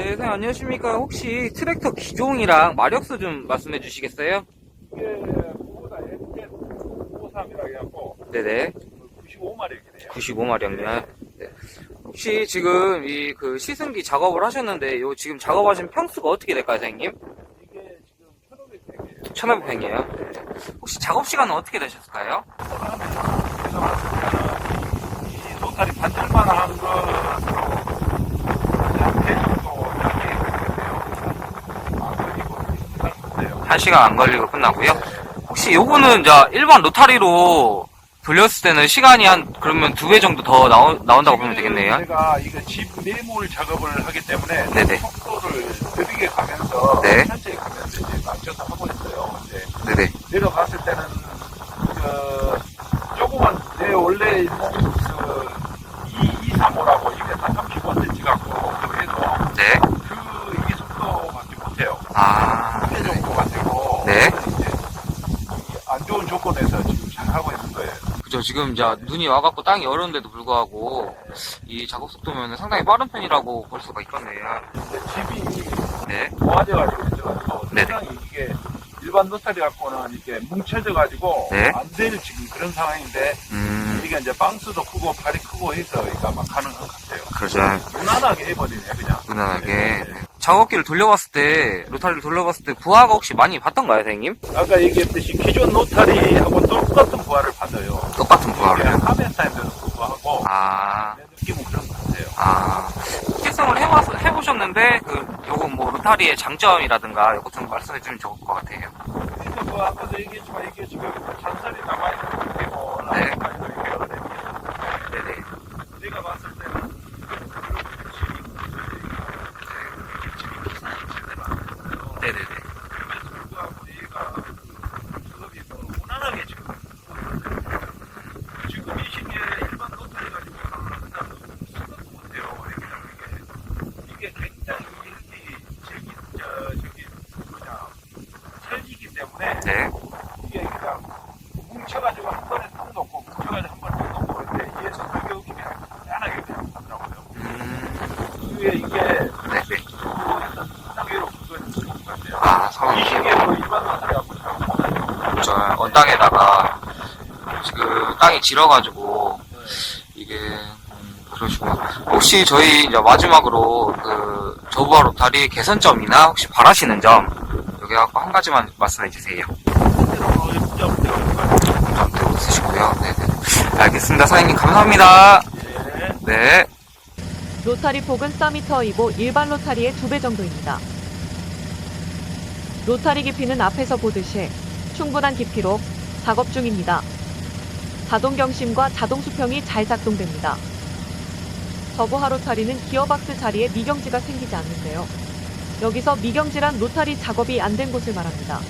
네, 선생님 안녕하십니까. 혹시 트랙터 기종이랑 마력수 좀 말씀해 주시겠어요? 이게 그보다 MZ53이라고 해갖고 네네. 95마력이네요. 95마력이요. 네. 혹시 지금 이 그 시승기 작업을 하셨는데 요 지금 작업하신 평수가 어떻게 될까요, 선생님? 이게 지금 1500평이에요. 1500평이에요. 혹시 작업 시간은 어떻게 되셨을까요? 그래서 이 노탈이 반절만 한 거, 한배 정도 짧게 걸리는데요. 안 걸리고 괜찮은데요. 1 시간 안 걸리고 끝나고요. 혹시 요거는 자 일반 로타리로 돌렸을 때는 시간이 한 그러면 두 배 정도 더 나오, 나온다고 보면 되겠네요. 제가 이거 집 매몰 작업을 하기 때문에 네네. 속도를 느리게 가면서 네. 천천히 가면서 이제 맞춰서 하고 있어요. 근데 네네. 내려갔을 때는 그 조그만 내 원래 있는 그 2, 2, 3, 5라고 이게 다 35cm 갖고 해도 네. 그 이 속도밖에 못해요. 아. 이 정도 가지고 네. 이제 안 좋은 조건에서 지금 잘 하고 있는 거예요. 그죠. 지금 이제 눈이 와갖고 땅이 어려운데도 불구하고 이 작업 속도면 상당히 빠른 편이라고 볼 수가 있겠네요. 근데 집이 네. 모아져가지고 있어가지고 네네. 상당히 이게 일반 노타리 갖고는 이게 뭉쳐져가지고 네. 안 될 지금 그런 상황인데 음. 이게 이제 방수도 크고 발이 크고 해서 이거 아마 가능한 것 같아요. 그러죠. 무난하게 해버리네 그냥. 무난하게. 네. 네. 작업기를 돌려봤을 때, 로타리를 돌려봤을 때 부하가 혹시 많이 봤던가요, 선생님? 아까 얘기했듯이 기존 노타리하고 똑같은 부하를 받아요. 똑같은 부하를. 타임에도 불구하고 아. 내 느낌은 그런 것 같아요. 아, 실성을 해봐서, 해보셨는데, 그, 요건 뭐, 로타리의 장점이라든가, 요거 좀 말씀해주면 좋을 것 같아요. 그러니까 뭐 아까도 얘기했지만 이게 지금 잔살이 남아있는 게 뭐, 네. 나니까 이렇게 열어내면 네네. 내가 봤을 때는 네네네. 불구하고 얘가 작업이 뭐 무난하게 지금 지금 이 시기에 일반 노타리 가지고 그냥 생각도 못해요. 이게 이게 굉장히 이렇게 저기 저 저기 뭐냐 찰지기 때문에 네. 이게 그냥 뭉쳐가지고 한 번에 탁 놓고 뭉쳐가지고 한 번에 탁 놓고 이렇게 위에서 가격이 그냥 편하게 그냥 하더라고요. 음, 이게 이게 네네. 상위로 그건 좋은 것 같아요. 아, 이 상황이 시기에 뭐 일반 잘저 언땅에다가 지금 땅이 질어가지고 이게 음, 그러시구나. 혹시 저희 이제 마지막으로 그 저부하 로타리 개선점이나 혹시 바라시는 점 여기 갖고 한 가지만 말씀해 주세요. 점도 있으시고요. 네네. 알겠습니다. 사장님 감사합니다. 네. 로타리 폭은 4m이고 일반 로타리의 2배 정도입니다. 로타리 깊이는 앞에서 보듯이 충분한 깊이로 작업 중입니다. 자동 경심과 자동 수평이 잘 작동됩니다. 저보하 로타리는 기어박스 자리에 미경지가 생기지 않는데요. 여기서 미경지란 로타리 작업이 안 된 곳을 말합니다.